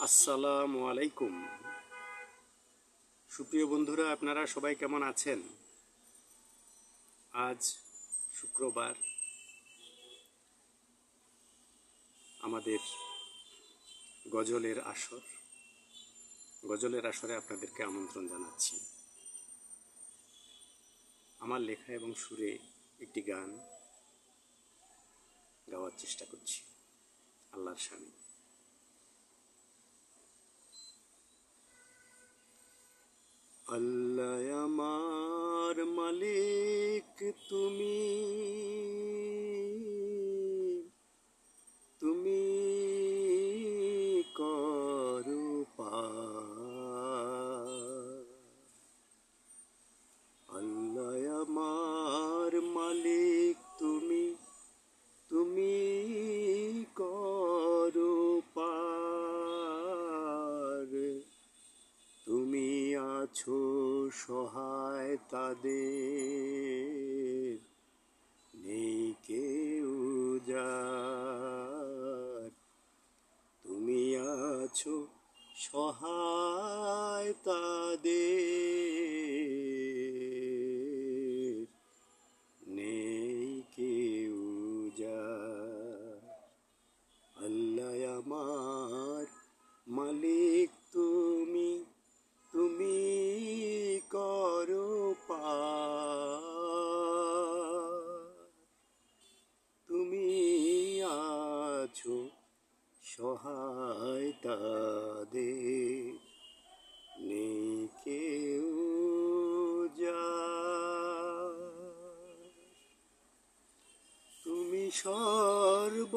আসসালামু আলাইকুম। সুপ্রিয় বন্ধুরা, আপনারা সবাই কেমন আছেন? আজ শুক্রবার আমাদের গজলের আসর। গজলের আসরে আপনাদেরকে আমন্ত্রণ জানাচ্ছি। আমার লেখা এবং সুরে একটি গান গাওয়ার চেষ্টা করছি। আল্লাহর স্বামী। আল্লাহ আমার মালিক তুমি। সহায় তাদের নেই কেউ যার। তুমি আছো সহায় তাদের। সহায় তাদের নেই কেউ যা তুমি সর্বশক্তিমান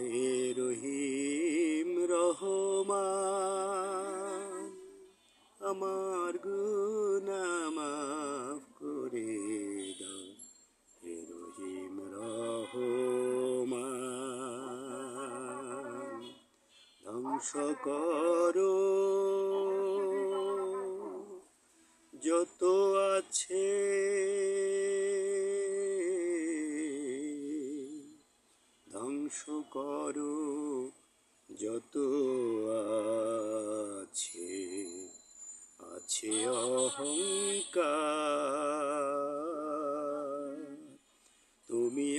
হে রহিম রহমান, আমার গুনা মাফ করে দাও। হে রহিম রহমান, ধ্বংস করো। যত আছে ধ্বংস করো যত আছে। আছে অহংকার। তুমি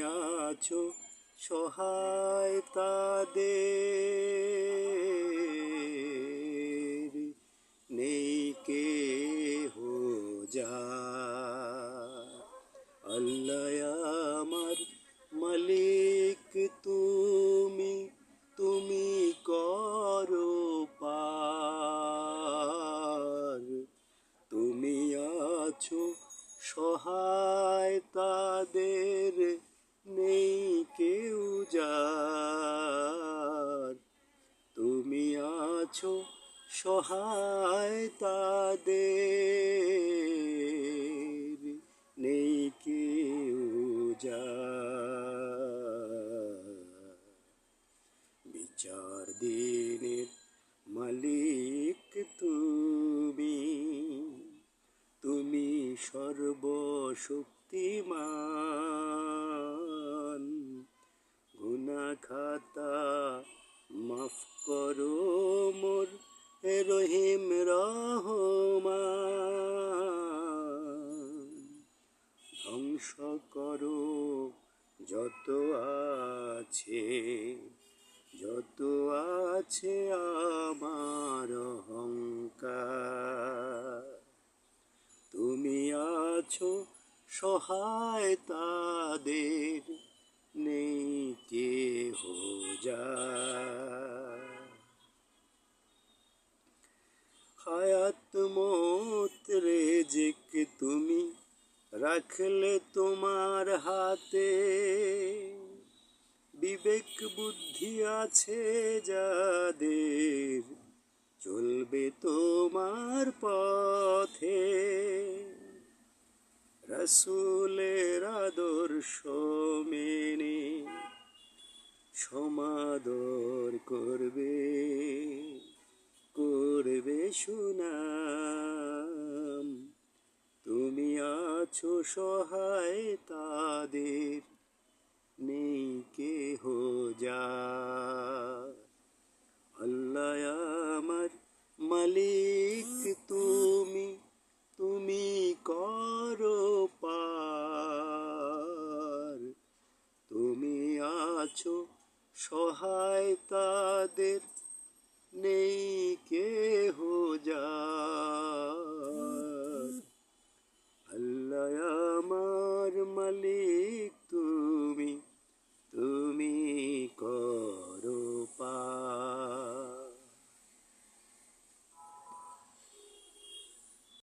আছো সহায় তাদের নেই কে হো সহায় তাদের নেই কেউ যার বিচার দিনের মালিক তুমি। তুমি সর্বশক্তিমান। গুনা খাতা মাফ করো। যত আছে যত আছে আমার অহংকার। তুমি আছো সহায় তাদের নেই কে হো যা হায়াত মত রেজেক তুমি, রাখলে তোমার হাতে বিবেক বুদ্ধি আছে যাদের চলবে তোমার পথে। রসুলের আদর্শ মেনে সমাদর করবে সুনাম। আছো সহায় তাদের নেই কেহ যা। আল্লাহ আমার মালিক, তুমি তুমি করো পার। তুমি আছো সহায় তাদের, নেই কেহ যার আল্লাহ আমার মালিক